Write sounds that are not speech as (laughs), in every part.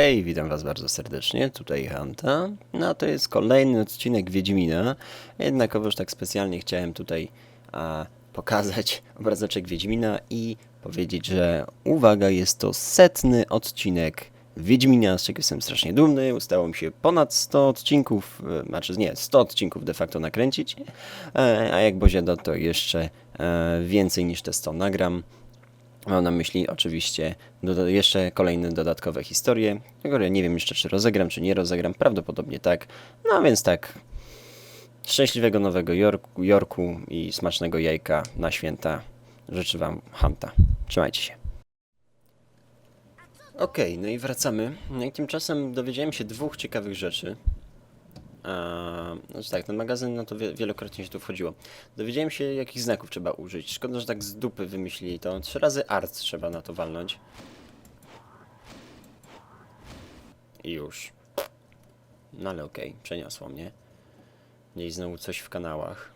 Hej, witam was bardzo serdecznie, tutaj Hanta. No to jest kolejny odcinek Wiedźmina, jednakowoż tak specjalnie chciałem tutaj a, pokazać (laughs) obrazeczek Wiedźmina i powiedzieć, że uwaga, jest to setny odcinek Wiedźmina, z czego jestem strasznie dumny. Udało mi się ponad 100 odcinków, e, znaczy nie, 100 odcinków de facto nakręcić, e, a jak Bozia da, to jeszcze e, więcej niż te 100 nagram. Mam na myśli oczywiście jeszcze kolejne dodatkowe historie, które nie wiem jeszcze czy rozegram, czy nie rozegram, prawdopodobnie tak. No więc tak, szczęśliwego Nowego Jorku, Jorku i smacznego jajka na święta życzę Wam Hanta. Trzymajcie się. Okej, no i wracamy. Tymczasem dowiedziałem się dwóch ciekawych rzeczy. A, znaczy tak, ten magazyn, no to wie, wielokrotnie się tu wchodziło. Dowiedziałem się, jakich znaków trzeba użyć. Szkoda, że tak z dupy wymyślili to. Trzy razy art trzeba na to walnąć. I już. No ale okej, przeniosło mnie. Gdzieś znowu coś w kanałach.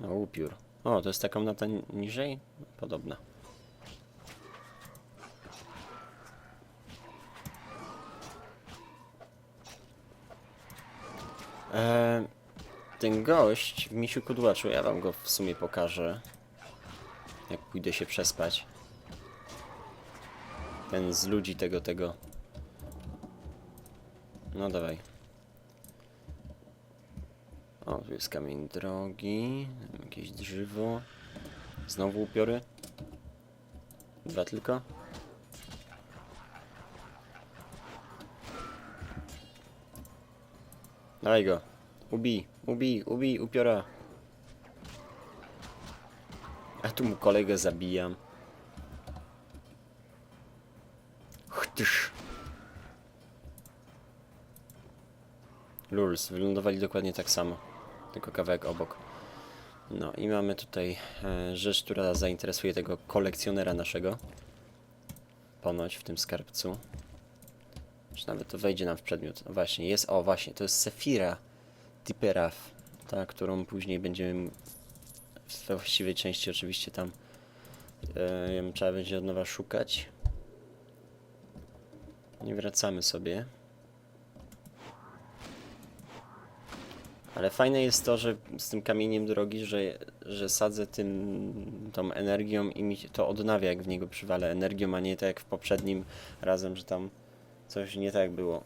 No, upiór. O, to jest na ten niżej? Podobna. Eee, ten gość w misiu kudłaczu, ja wam go w sumie pokażę. Jak pójdę się przespać. Ten z ludzi tego, tego. No dawaj. O, tu jest kamień drogi, jakieś drzewo. Znowu upiory. Dwa tylko. Dawaj go. Ubij, ubij, ubij, upiora. A tu mu kolegę zabijam. Chtysz. Lurs, wylądowali dokładnie tak samo. Tylko kawałek obok. No i mamy tutaj e, rzecz, która zainteresuje tego kolekcjonera naszego. Ponoć w tym skarbcu. Czy nawet to wejdzie nam w przedmiot. Właśnie, jest, o właśnie, to jest Sefira Tiperaf, ta, którą później będziemy we właściwej części oczywiście tam ją trzeba będzie od nowa szukać. Nie wracamy sobie. Ale fajne jest to, że z tym kamieniem drogi, że, że sadzę tym, tą energią i mi to odnawia, jak w niego przywalę energią, a nie tak jak w poprzednim razem, że tam coś nie tak było.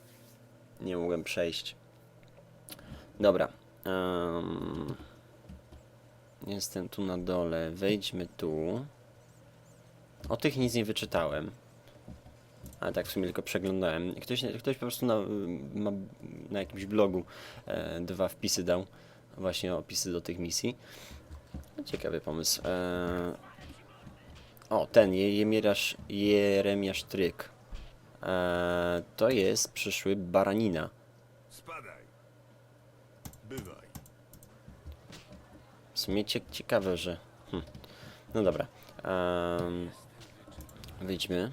Nie mogłem przejść. Dobra. em, jestem tu na dole. Wejdźmy tu. O tych nic nie wyczytałem. Ale tak w sumie tylko przeglądałem. Ktoś, ktoś po prostu na, ma, na jakimś blogu e, dwa wpisy dał. Właśnie opisy do tych misji. No, Ciekawy pomysł. E, o, ten, Jeremiasz, Jeremiasz Tryk. E, to jest przyszły baranina. Spadaj. Bywaj. W sumie cie, ciekawe, że. Hm. No dobra. Um, wyjdźmy.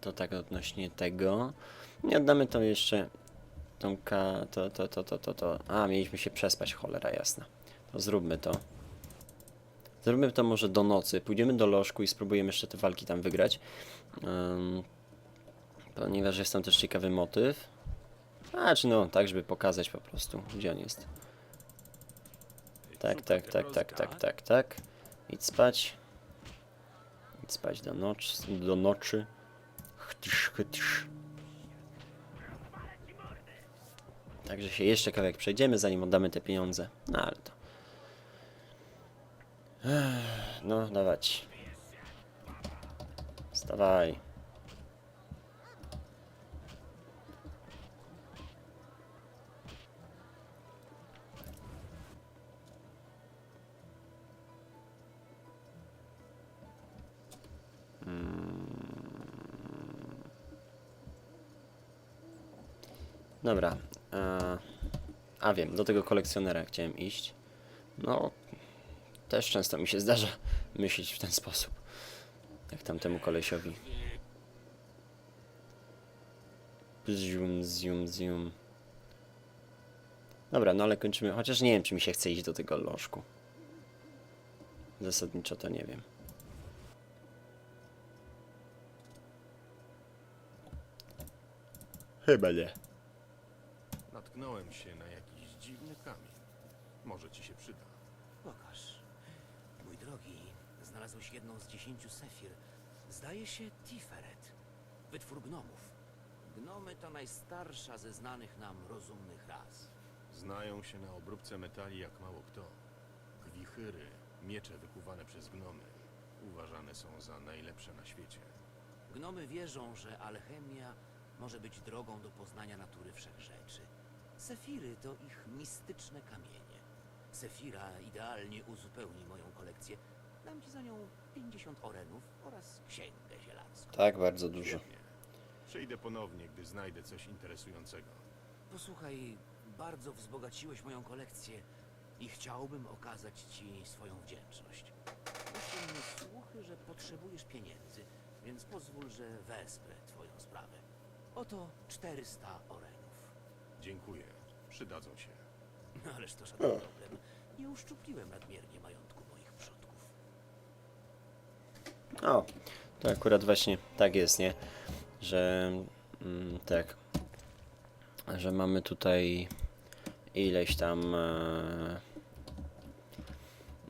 To tak odnośnie tego. Nie oddamy to jeszcze. Tą ka. To, to, to, to, to, to. A, mieliśmy się przespać, cholera jasna. To zróbmy to. Zróbmy to może do nocy. Pójdziemy do lożku i spróbujemy jeszcze te walki tam wygrać. Um, ponieważ jest tam też ciekawy motyw. A, czy no, tak, żeby pokazać po prostu, gdzie on jest. Tak, tak, tak, tak, tak, tak, tak. Idź spać. Idź spać do nocy. Do nocy. Chtysz, chtysz. Także się jeszcze kawałek przejdziemy, zanim oddamy te pieniądze. No ale to. No, dawać. Wstawaj. Dobra. e, A wiem, do tego kolekcjonera chciałem iść. No, też często mi się zdarza myśleć w ten sposób. Jak tamtemu kolesiowi. Zium, zium, zium. Dobra, no ale kończymy. Chociaż nie wiem, czy mi się chce iść do tego lożku. Zasadniczo to nie wiem. Chyba nie. Natknąłem się na jakiś dziwny kamień. Może ci się przyda. Pokaż. Znalazłeś jedną z dziesięciu sefir. Zdaje się Tiferet. Wytwór gnomów. Gnomy to najstarsza ze znanych nam rozumnych ras. Znają się na obróbce metali jak mało kto. Gwichyry, miecze wykuwane przez gnomy, uważane są za najlepsze na świecie. Gnomy wierzą, że alchemia może być drogą do poznania natury wszechrzeczy. Sefiry to ich mistyczne kamienie. Sefira idealnie uzupełni moją kolekcję. Dam ci za nią 50 orenów oraz księgę zielarską. Tak, bardzo dużo. Świetnie. Przyjdę ponownie, gdy znajdę coś interesującego. Posłuchaj, bardzo wzbogaciłeś moją kolekcję i chciałbym okazać ci swoją wdzięczność. Doszły mnie słuchy, że potrzebujesz pieniędzy, więc pozwól, że wesprę twoją sprawę. Oto 400 orenów. Dziękuję. Przydadzą się. No (laughs) ależ to żaden problem. Nie uszczupliłem nadmiernie majątku O, to akurat właśnie tak jest, nie? Że mm, tak, że mamy tutaj ileś tam e,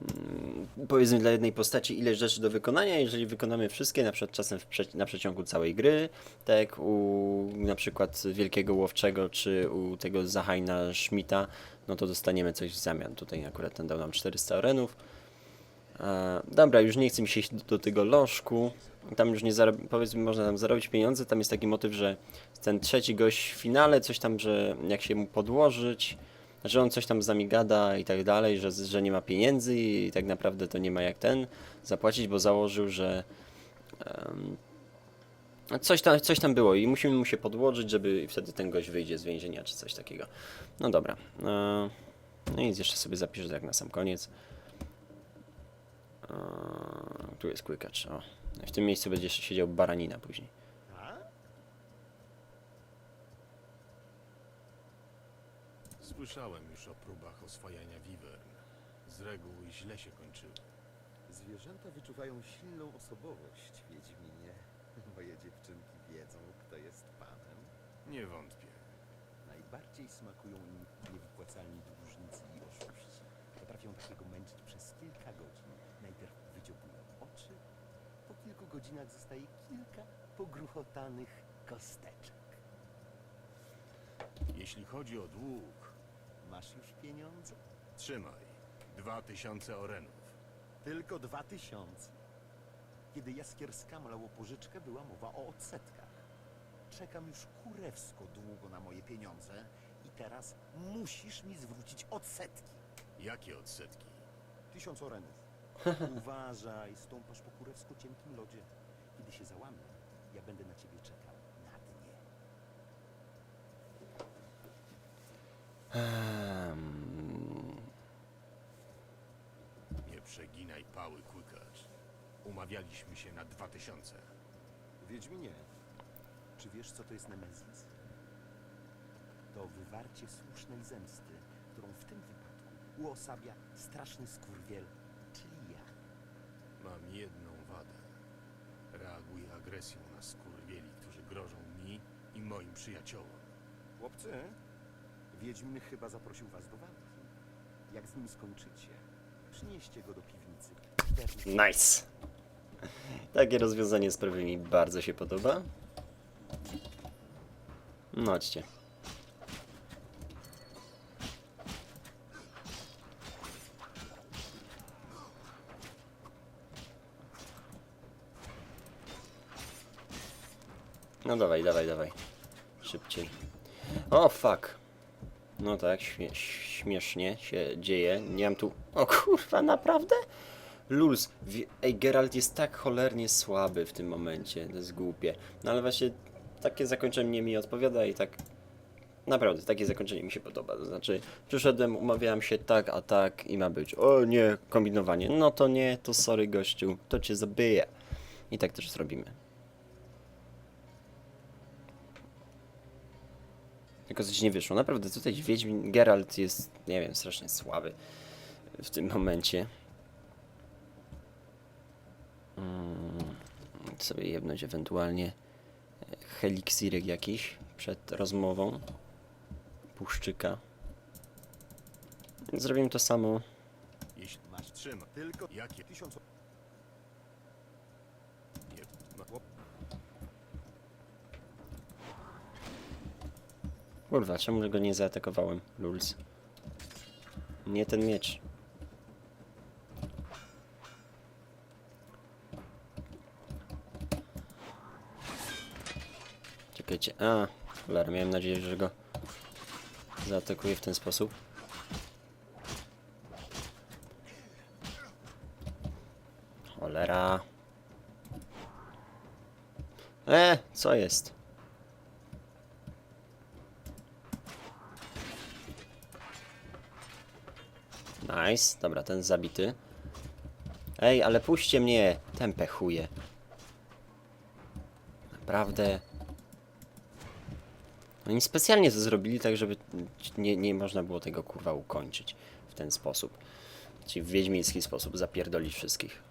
mm, powiedzmy dla jednej postaci ileś rzeczy do wykonania, jeżeli wykonamy wszystkie, na przykład czasem prze, na przeciągu całej gry, tak jak u na przykład Wielkiego Łowczego, czy u tego Zahajna Schmidta, no to dostaniemy coś w zamian. Tutaj akurat ten dał nam 400 orenów. E, dobra, już nie chcę mi się iść do, do tego lożku. Tam już nie zarob... powiedzmy, można tam zarobić pieniądze. Tam jest taki motyw, że ten trzeci gość w finale, coś tam, że jak się mu podłożyć, że on coś tam z nami gada i tak dalej, że, że nie ma pieniędzy i tak naprawdę to nie ma jak ten zapłacić, bo założył, że em, coś, tam, coś tam było i musimy mu się podłożyć, żeby wtedy ten gość wyjdzie z więzienia czy coś takiego. No dobra. E, no i nic, jeszcze sobie zapiszę tak na sam koniec. Tu jest kłykacz. O. W tym miejscu będzie jeszcze siedział baranina później. Słyszałem już o próbach oswajania wiwern. Z reguły źle się kończyły. Zwierzęta wyczuwają silną osobowość, Wiedźminie. (laughs) Moje dziewczynki wiedzą, kto jest panem. Nie wątpię. Najbardziej smakują im niewypłacalni dłużnicy i oszuści. Potrafią takiego męczyć przez kilka godzin. Godzinach zostaje kilka pogruchotanych kosteczek. Jeśli chodzi o dług, Masz już pieniądze? trzymaj. Dwa tysiące orenów. Tylko dwa tysiące. Kiedy Jaskierska malał pożyczkę, była mowa o odsetkach. Czekam już kurewsko długo na moje pieniądze i teraz musisz mi zwrócić odsetki. Jakie odsetki? Tysiąc orenów. Uważaj, stąpasz po kurewsko cienkim lodzie. Kiedy się załamie, ja będę na ciebie czekał na dnie. Ehm, Nie przeginaj pały, kłykacz. Umawialiśmy się na dwa tysiące. Wiedźminie, czy wiesz, co to jest Nemezis? To wywarcie słusznej zemsty, którą w tym wypadku uosabia straszny skurwiel. Mam jedną wadę. Reaguję agresją na skurwieli, którzy grożą mi i moim przyjaciołom. Chłopcy, Wiedźmin chyba zaprosił was do walki. Jak z nim skończycie, przynieście go do piwnicy. Nice. Takie rozwiązanie sprawy mi bardzo się podoba. No chodźcie. No dawaj, dawaj, dawaj. Szybciej. O, fuck. No tak, śmie śmiesznie się dzieje. Nie mam tu... O kurwa, naprawdę? Wie- ej, Geralt jest tak cholernie słaby w tym momencie, to jest głupie. No ale właśnie takie zakończenie mi odpowiada i tak naprawdę takie zakończenie mi się podoba. To znaczy, przyszedłem, umawiałem się tak, a tak i ma być. O nie, kombinowanie. No to nie, to sorry gościu, to cię zabije. I tak też zrobimy. Tylko coś nie wyszło. Naprawdę tutaj Wiedźmin, Geralt jest, nie wiem, strasznie słaby w tym momencie. Mm, sobie jebnąć ewentualnie e, heliksirek jakiś przed rozmową. Puszczyka. Zrobimy to samo. Jeśli masz trzyma, tylko jakie. Nie, no, chłop- Kurwa, czemu go nie zaatakowałem? Lulz. Nie ten miecz. Czekajcie. A, cholera, miałem nadzieję, że go zaatakuję w ten sposób. Cholera. E, co jest? Nice, dobra, ten zabity. Ej, ale puśćcie mnie, tempę chuje. Naprawdę. Oni specjalnie to zrobili tak, żeby nie, nie można było tego kurwa ukończyć w ten sposób. Ci w wiedźmiński sposób zapierdolić wszystkich.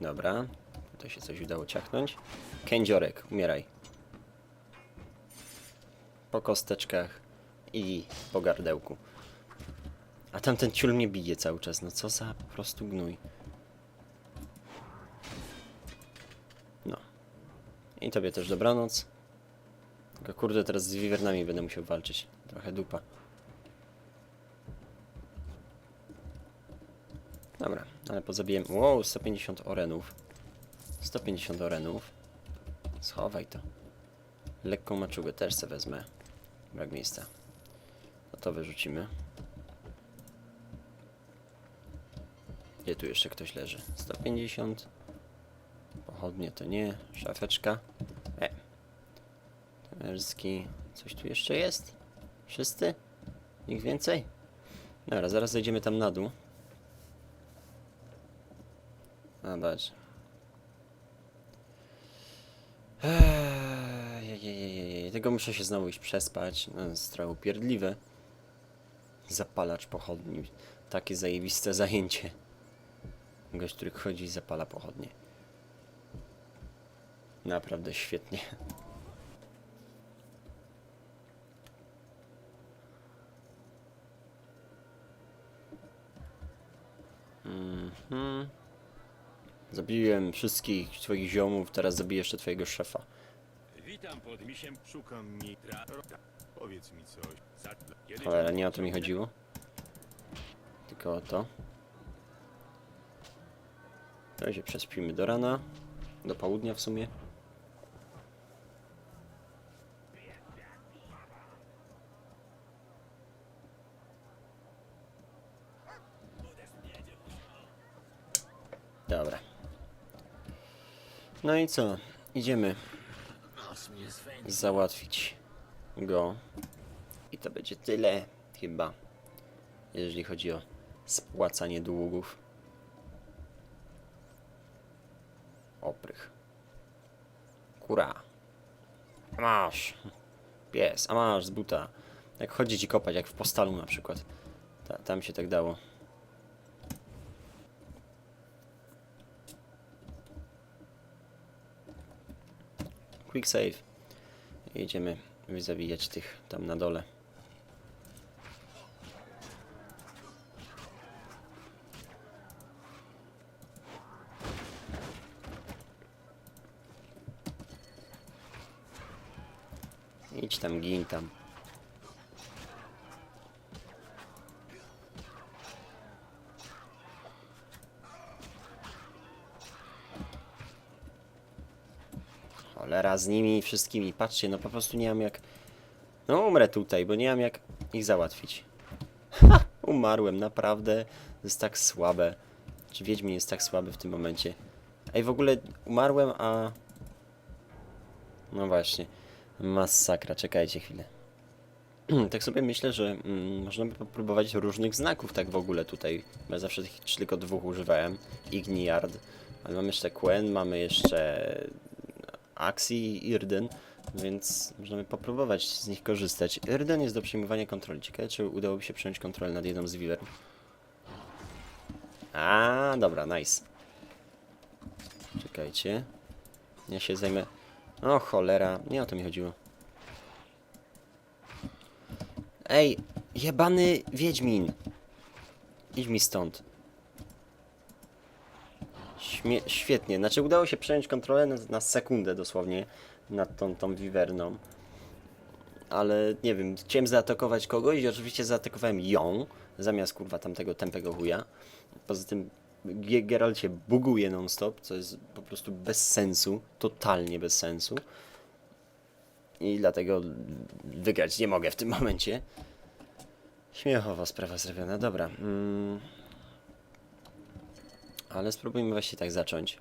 Dobra, tutaj się coś udało ciachnąć. Kędziorek, umieraj po kosteczkach i po gardełku. A tamten ciul mnie bije cały czas, no co za po prostu gnój. No. I tobie też dobranoc. Tylko kurde, teraz z wiwernami będę musiał walczyć. Trochę dupa. Dobra, ale pozabiłem... Wow, 150 orenów. 150 orenów. Schowaj to. Lekką maczugę też se wezmę. Brak miejsca. No to wyrzucimy. Gdzie tu jeszcze ktoś leży? 150. Pochodnie to nie. Szafeczka. E. Temerski. Coś tu jeszcze jest? Wszyscy? Nikt więcej? Dobra, zaraz zejdziemy tam na dół. Zobacz. Ejejejej, muszę się znowu iść przespać. Jest trochę upierdliwe. Zapalacz pochodni. Takie zajebiste zajęcie. Gość, który chodzi i zapala pochodnie. Naprawdę świetnie. Mhm. Zabiłem wszystkich twoich ziomów, teraz zabiję jeszcze twojego szefa. Witam pod misiem, szukam mitra. Powiedz mi coś. Za... Kiedy Cholera, nie o to mi chodziło. Tylko o to. To się prześpimy do rana. Do południa w sumie. Dobra. No i co? Idziemy załatwić go. I to będzie tyle, chyba, jeżeli chodzi o spłacanie długów. Oprych. Kura. A masz. Pies, a masz z buta. Jak chodzić i kopać, jak w postalu na przykład. Ta, tam się tak dało. Quick save. Jedziemy zawijać tych tam na dole. Idź tam, gin tam. Z nimi wszystkimi. Patrzcie, no po prostu nie mam jak... No umrę tutaj, bo nie mam jak ich załatwić. Ha! Umarłem, naprawdę. To jest tak słabe. Czy Wiedźmin jest tak słaby w tym momencie? Ej, w ogóle umarłem, a... No właśnie. Masakra, czekajcie chwilę. (clears throat) tak sobie myślę, że mm, można by popróbować różnych znaków tak w ogóle tutaj. Ja zawsze tylko dwóch używałem. Igniard. Ale mamy jeszcze Quen, mamy jeszcze Axi i Irden, więc możemy popróbować z nich korzystać. Irden jest do przejmowania kontroli. Ciekawe, czy udałoby się przejąć kontrolę nad jedną z Wiwer. A, dobra, nice. Czekajcie. Ja się zajmę... O cholera, nie o to mi chodziło. Ej, jebany Wiedźmin. Idź mi stąd. Śmie świetnie, znaczy udało się przejąć kontrolę na, na sekundę dosłownie nad tą, tą wiwerną. Ale nie wiem, chciałem zaatakować kogoś i oczywiście zaatakowałem ją, zamiast kurwa tamtego tępego chuja. Poza tym Geralt się buguje non-stop, co jest po prostu bez sensu, totalnie bez sensu. I dlatego wygrać nie mogę w tym momencie. Śmiechowa sprawa zrobiona, dobra. Mm. Ale spróbujmy właśnie tak zacząć.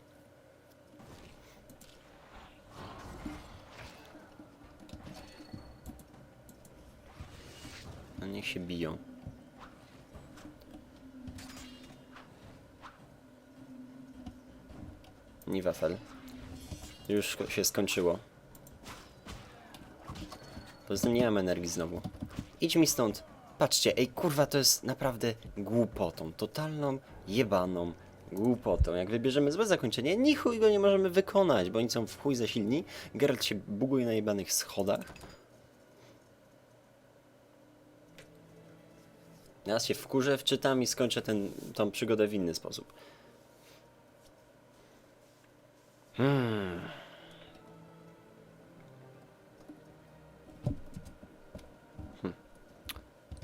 No niech się biją. Niwafel. Już się skończyło. Poza tym nie mam energii znowu. Idź mi stąd. Patrzcie, ej kurwa, to jest naprawdę głupotą. Totalną, jebaną głupotą. Jak wybierzemy złe zakończenie, ni chuj go nie możemy wykonać, bo oni są w chuj za silni. Geralt się buguje na jebanych schodach. Ja się wkurzę, wczytam i skończę ten, tą przygodę w inny sposób. Hmm. Hmm.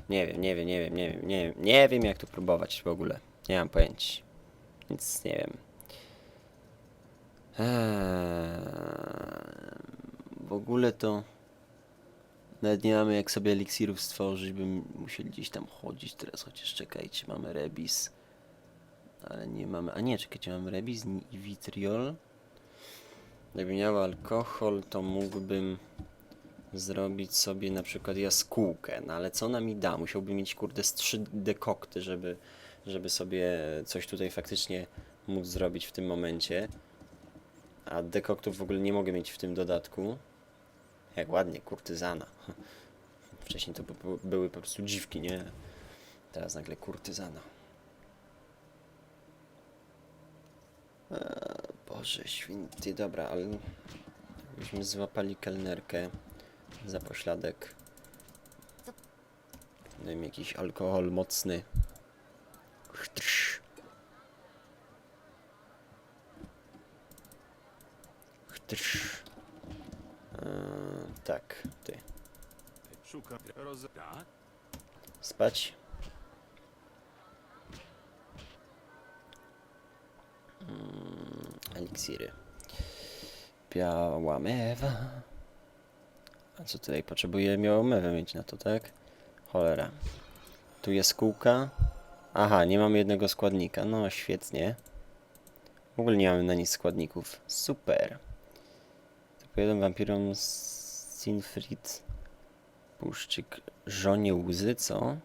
Nie wiem, nie wiem, nie wiem, nie wiem, nie wiem, nie wiem jak tu próbować w ogóle. Nie mam pojęcia. Nic nie wiem. Eee, w ogóle to nawet nie mamy jak sobie eliksirów stworzyć, bym musieli gdzieś tam chodzić teraz, chociaż czekajcie, mamy rebis. Ale nie mamy, a nie, czekajcie, mamy rebis i vitriol. Gdybym miał alkohol, to mógłbym zrobić sobie na przykład jaskółkę, no ale co ona mi da? Musiałbym mieć kurde z trzy dekokty, żeby, żeby sobie coś tutaj faktycznie móc zrobić w tym momencie. A dekoktów w ogóle nie mogę mieć w tym dodatku. Jak ładnie, kurtyzana. (laughs) Wcześniej to by- były po prostu dziwki, nie? Teraz nagle kurtyzana. Eee, Boże święty, dobra, ale byśmy złapali kelnerkę za pośladek. Wiem, jakiś alkohol mocny. Chtrz. Chtrz. Eee, tak, ty. Szukam roz... Tak? Spać. Mm, eliksiry. Biała mewa. A co tutaj potrzebuję białą mewę mieć na to, tak? Cholera. Tu jest kółka. Aha, nie mamy jednego składnika. No, świetnie. W ogóle nie mamy na nic składników. Super. Tylko jeden wampirom Sinfrid. Puszczyk żonie łzy, co?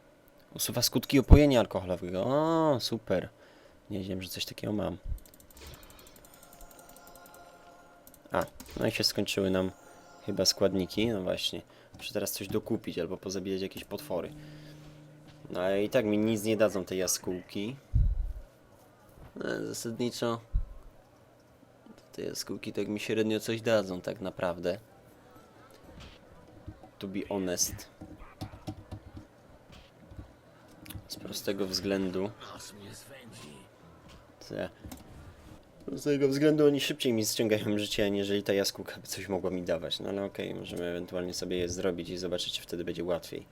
Usuwa skutki opojenia alkoholowego. O, super. Nie wiedziałem, że coś takiego mam. A, no i się skończyły nam chyba składniki. No właśnie. Muszę teraz coś dokupić albo pozabijać jakieś potwory. No i tak mi nic nie dadzą te jaskółki. No, zasadniczo te jaskółki tak mi średnio coś dadzą tak naprawdę. To be honest. Z prostego względu. Z tego względu oni szybciej mi ściągają życie, aniżeli ta jaskółka by coś mogła mi dawać. No ale okej, możemy ewentualnie sobie je zrobić i zobaczyć, czy wtedy będzie łatwiej.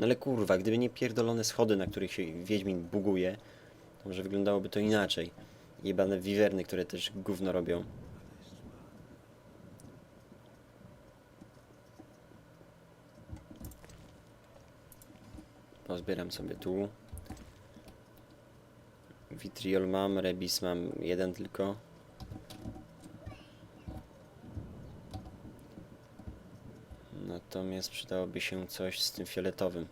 No ale kurwa, gdyby nie pierdolone schody, na których się Wiedźmin buguje, to może wyglądałoby to inaczej. Jebane wiwerny, które też gówno robią. Pozbieram sobie tu. Vitriol mam, Rebis mam jeden tylko. Natomiast przydałoby się coś z tym fioletowym.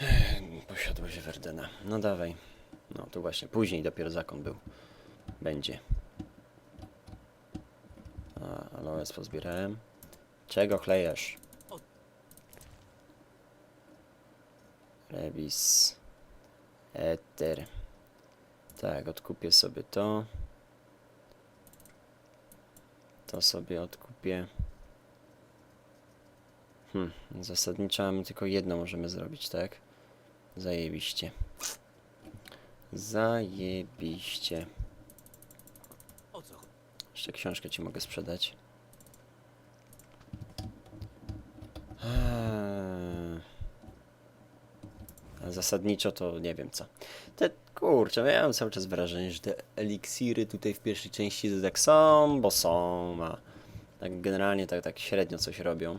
Ech, Posiadłość Verdena. No dawaj. No to właśnie, później dopiero zakon był. Będzie. A, aloes pozbierałem. Czego chlejesz? Rebis. Eter. Tak, odkupię sobie to. To sobie odkupię. Hmm, zasadniczo mamy tylko jedno możemy zrobić, tak? Zajebiście. Zajebiście. O co chodzi? Jeszcze książkę ci mogę sprzedać. Eee. A zasadniczo to nie wiem co. Te kurczę, ja mam cały czas wrażenie, że te eliksiry tutaj w pierwszej części to tak są, bo są, a tak generalnie tak, tak średnio coś robią.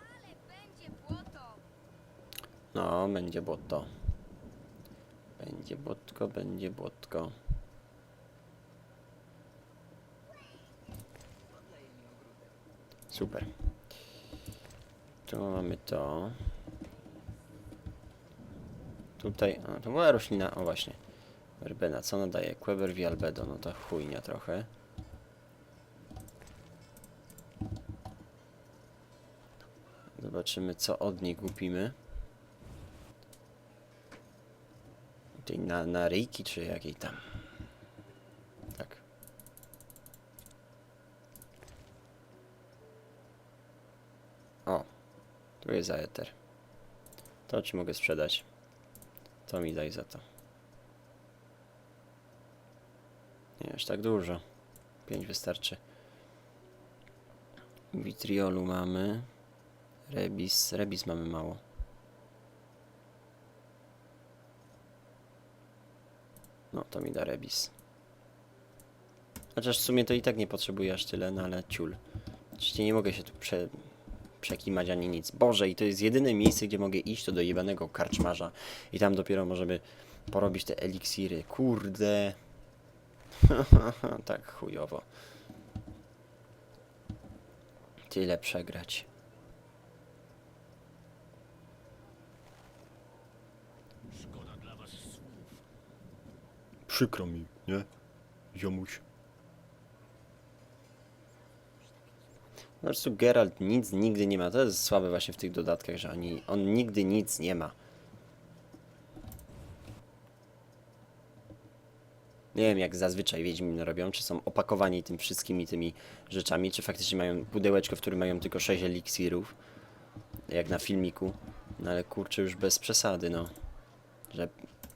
Ale będzie błoto. No, będzie błoto. Będzie błotko, będzie błotko. Super. Tu mamy to. Tutaj, a to była roślina, o właśnie. Verbena, co ona daje? Queber v albedo, no to chujnia trochę. Zobaczymy, co od niej kupimy. Tej na, na ryjki, czy jakiej tam? Tak. O, tu jest aeter. To ci mogę sprzedać. To mi daj za to. Nie, aż tak dużo. Pięć wystarczy. Vitriolu mamy. Rebis. Rebis mamy mało. No, to mi da rebis. Chociaż w sumie to i tak nie potrzebuję aż tyle, no ale ciul. Oczywiście nie mogę się tu prze, przekimać ani nic. Boże, i to jest jedyne miejsce, gdzie mogę iść, to do jebanego karczmarza. I tam dopiero możemy porobić te eliksiry. Kurde. (laughs) tak chujowo. Tyle przegrać. Przykro mi, nie? Ziomuś. Po prostu Geralt nic nigdy nie ma. To jest słabe właśnie w tych dodatkach, że oni, on nigdy nic nie ma. Nie wiem, jak zazwyczaj Wiedźmin robią, czy są opakowani tym wszystkimi tymi rzeczami, czy faktycznie mają pudełeczko, w którym mają tylko 6 eliksirów, jak na filmiku. No ale kurczę, już bez przesady, no. Że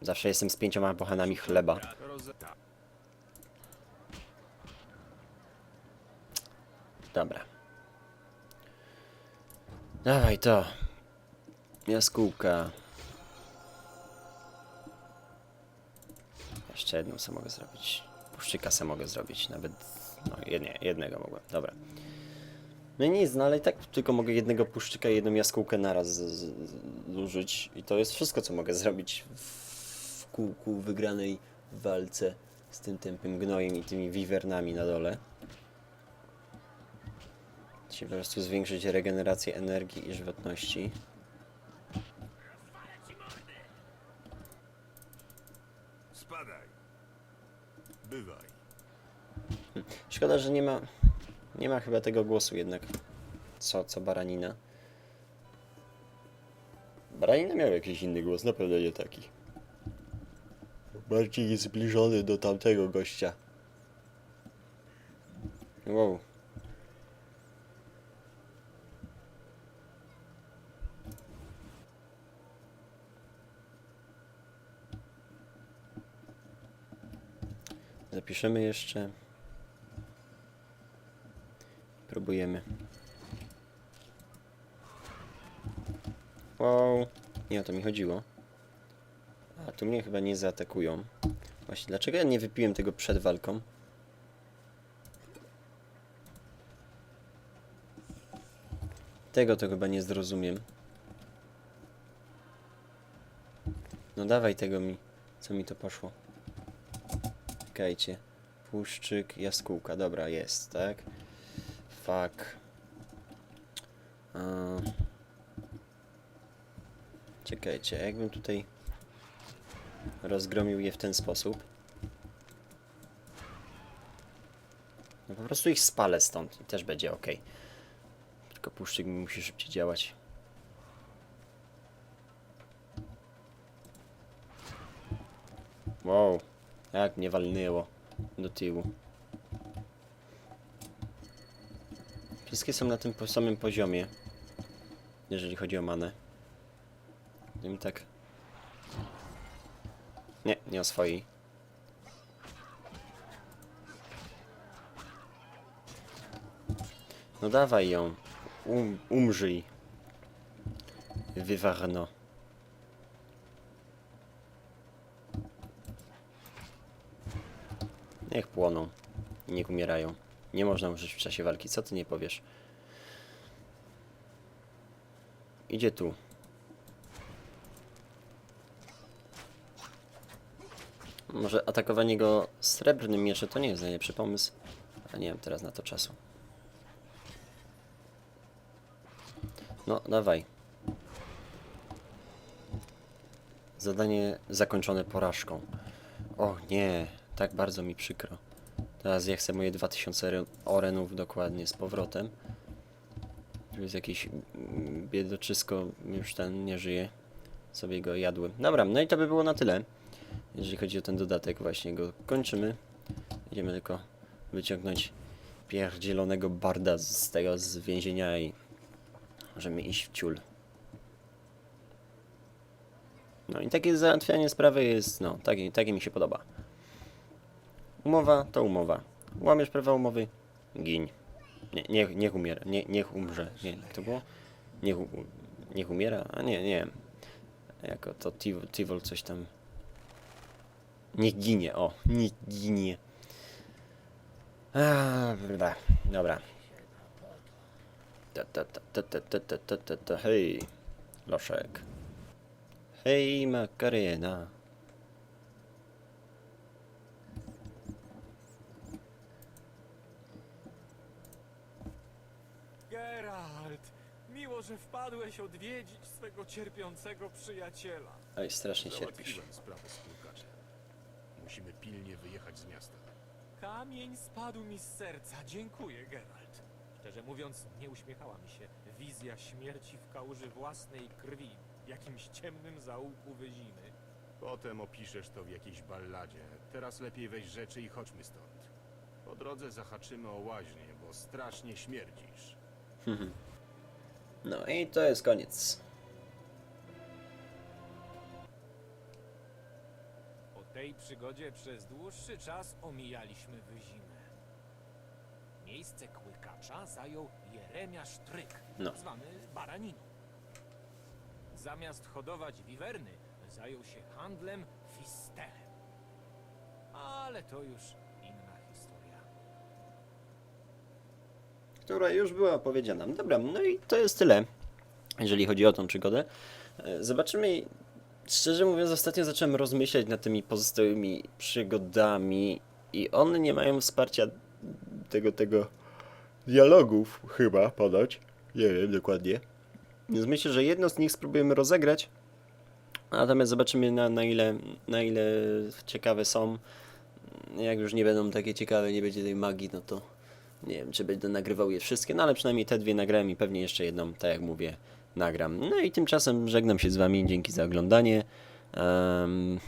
zawsze jestem z pięcioma bochanami chleba. Dobra. Dawaj to. Jaskółka. Jeszcze jedną co mogę zrobić. Puszczyka se mogę zrobić. Nawet no, jednie, jednego mogłem. Dobra. No i nic, no ale i tak tylko mogę jednego puszczyka i jedną jaskółkę naraz zużyć. I to jest wszystko, co mogę zrobić w kółku wygranej walce z tym tępym gnojem i tymi wiwernami na dole. Czyli po prostu zwiększyć regenerację energii i żywotności. Spadaj. Bywaj. Szkoda, że nie ma. Nie ma chyba tego głosu jednak. Co, co Baranina? Baranina miał jakiś inny głos, na pewno nie taki. Bardziej zbliżony do tamtego gościa. Wow. Zapiszemy jeszcze. Próbujemy. Wow. Nie o to mi chodziło. A tu mnie chyba nie zaatakują. Właśnie, dlaczego ja nie wypiłem tego przed walką? Tego to chyba nie zrozumiem. No dawaj tego mi. Co mi to poszło? Czekajcie. Puszczyk, jaskółka. Dobra, jest, tak? Fuck. A... Czekajcie, jakbym tutaj rozgromił je w ten sposób. No po prostu ich spalę stąd i też będzie ok. Tylko puszczyk mi musi szybciej działać. Wow, jak mnie walnęło do tyłu. Wszystkie są na tym samym poziomie, jeżeli chodzi o manę. Gdybym tak nie, nie o swojej. No dawaj ją. Um, umrzyj. Wywarno. Niech płoną. Niech umierają. Nie można umrzeć w czasie walki. Co ty nie powiesz? Idzie tu. Może atakowanie go srebrnym mieczem to nie jest najlepszy pomysł. A nie mam teraz na to czasu. No, dawaj. Zadanie zakończone porażką. O nie, tak bardzo mi przykro. Teraz ja chcę moje 2000 re- orenów dokładnie z powrotem. Tu jest jakieś mm, biedoczysko, już ten nie żyje. Sobie go jadłem. Dobra, no i to by było na tyle. Jeżeli chodzi o ten dodatek, właśnie go kończymy. Idziemy tylko wyciągnąć pierdzielonego barda z tego z więzienia i możemy iść w ciul. No i takie załatwianie sprawy jest, no, takie, takie mi się podoba. Umowa to umowa. Łamiesz prawa umowy? Gin. Nie, niech, niech umiera, nie, niech umrze. Nie, jak to było? Niech, niech umiera? A nie, nie. Jako to Tiv- Tivol coś tam... Niech ginie, o, niech ginie. Dobra, dobra. Ta, ta, ta, ta, ta, ta, ta, ta, ta, ta, hej, Loszek. Hej, Makarena. Geralt, miło, że wpadłeś odwiedzić swego cierpiącego przyjaciela. Oj, strasznie cierpisz. Załatwiłem sprawę z. Musimy pilnie wyjechać z miasta. Kamień spadł mi z serca. Dziękuję, Geralt. Szczerze mówiąc, nie uśmiechała mi się wizja śmierci w kałuży własnej krwi, w jakimś ciemnym zaułku wyzimy. Potem opiszesz to w jakiejś balladzie. Teraz lepiej weź rzeczy i chodźmy stąd. Po drodze zahaczymy o łaźnię, bo strasznie śmierdzisz. (laughs) No i to jest koniec. Tej przygodzie przez dłuższy czas omijaliśmy wyzimę. Miejsce kłykacza zajął Jeremiasz Tryk, No. zwany Baraniną. Zamiast hodować wiwerny, zajął się handlem fistelem. Ale to już inna historia. która już była powiedziana. Dobra, no i to jest tyle, jeżeli chodzi o tą przygodę. E, Zobaczymy. Szczerze mówiąc, ostatnio zacząłem rozmyślać nad tymi pozostałymi przygodami i one nie mają wsparcia tego, tego dialogów chyba podać. Nie wiem dokładnie. Więc myślę, że jedno z nich spróbujemy rozegrać, natomiast zobaczymy na, na, ile, na ile ciekawe są. Jak już nie będą takie ciekawe, nie będzie tej magii, no to nie wiem, czy będę nagrywał je wszystkie, no ale przynajmniej te dwie nagrałem i pewnie jeszcze jedną, tak jak mówię, nagram. No i tymczasem żegnam się z Wami, dzięki za oglądanie. Em,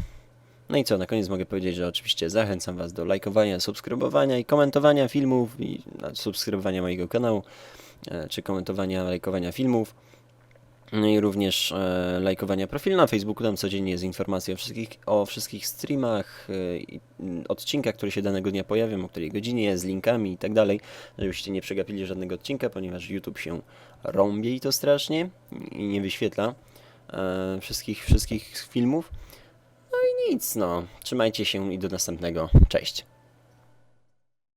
no i co, na koniec mogę powiedzieć, że oczywiście zachęcam Was do lajkowania, subskrybowania i komentowania filmów, i no, subskrybowania mojego kanału, e, czy komentowania, lajkowania filmów. No i również e, lajkowania profilu na Facebooku, tam codziennie jest informacja o wszystkich, o wszystkich streamach, e, mm, odcinkach, które się danego dnia pojawią, o której godzinie, z linkami i tak dalej, żebyście nie przegapili żadnego odcinka, ponieważ YouTube się rąbie i to strasznie i nie wyświetla e, wszystkich, wszystkich filmów. No i nic, no. Trzymajcie się i do następnego. Cześć.